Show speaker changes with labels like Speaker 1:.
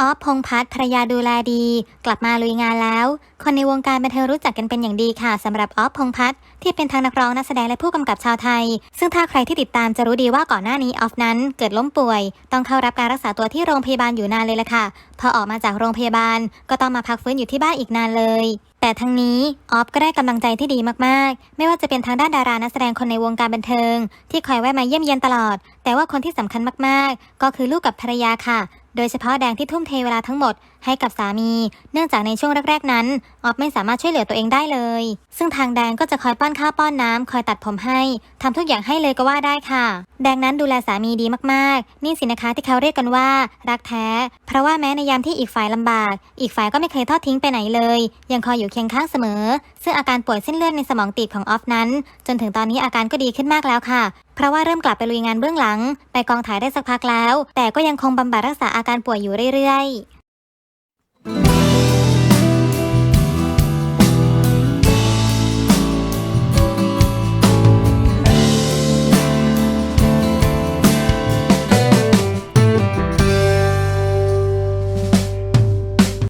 Speaker 1: ออฟพงพัฒน์ภรรยาดูแลดี กลับมาลุยงานแล้ว คนในวงการบันเทิงรู้จักกันเป็นอย่างดีค่ะสำหรับออฟพงพัฒน์ที่เป็นทั้งนักร้องนักแสดงและผู้กำกับชาวไทย ซึ่งถ้าใครที่ติดตามจะรู้ดีว่าก่อนหน้านี้ออฟนั้นเกิดล้มป่วย ต้องเข้ารับการรักษาตัวที่โรงพยาบาลอยู่นานเลยละค่ะ พอออกมาจากโรงพยาบาล ก็ต้องมาพักฟื้นอยู่ที่บ้านอีกนานเลยแต่ทั้งนี้ออฟก็ได้กำลังใจที่ดีมากๆ ไม่ว่าจะเป็นทางด้านดารานักแสดงคนในวงการบันเทิง ที่คอยแวะมาเยี่ยมเยียนตลอด แต่ว่าคนที่สำคัญมากๆ ก็คือลูกกับภรรยาค่ะ โดยเฉพาะแดงที่ทุ่มเทเวลาทั้งหมดให้กับสามี เนื่องจากในช่วงแรก ๆ นั้น ออฟไม่สามารถช่วยเหลือตัวเองได้เลย ซึ่งทางแดงก็จะคอยป้อนข้าวป้อนน้ำคอยตัดผมให้ทำทุกอย่างให้เลยก็ว่าได้ค่ะ แดงนั้นดูแลสามีดีมากๆ นี่สินะคะที่เขาเรียกกันว่า รักแท้ เพราะว่าแม้ในยามที่อีกฝ่ายลำบาก อีกฝ่ายก็ไม่เคยทอดทิ้งไปไหนเลย ยังคอยอยู่เคียงข้างเสมอ ซึ่งอาการป่วยเส้นเลือดในสมองตีบของออฟนั้น จนถึงตอนนี้อาการก็ดีขึ้นมากแล้วค่ะ เพราะว่าเริ่มกลับไปลุยงานเบื้องหลัง ไปกองถ่ายได้สักพักแล้ว แต่ก็ยังคงบำบัดรักษาอาการป่วยอยู่เรื่อยๆ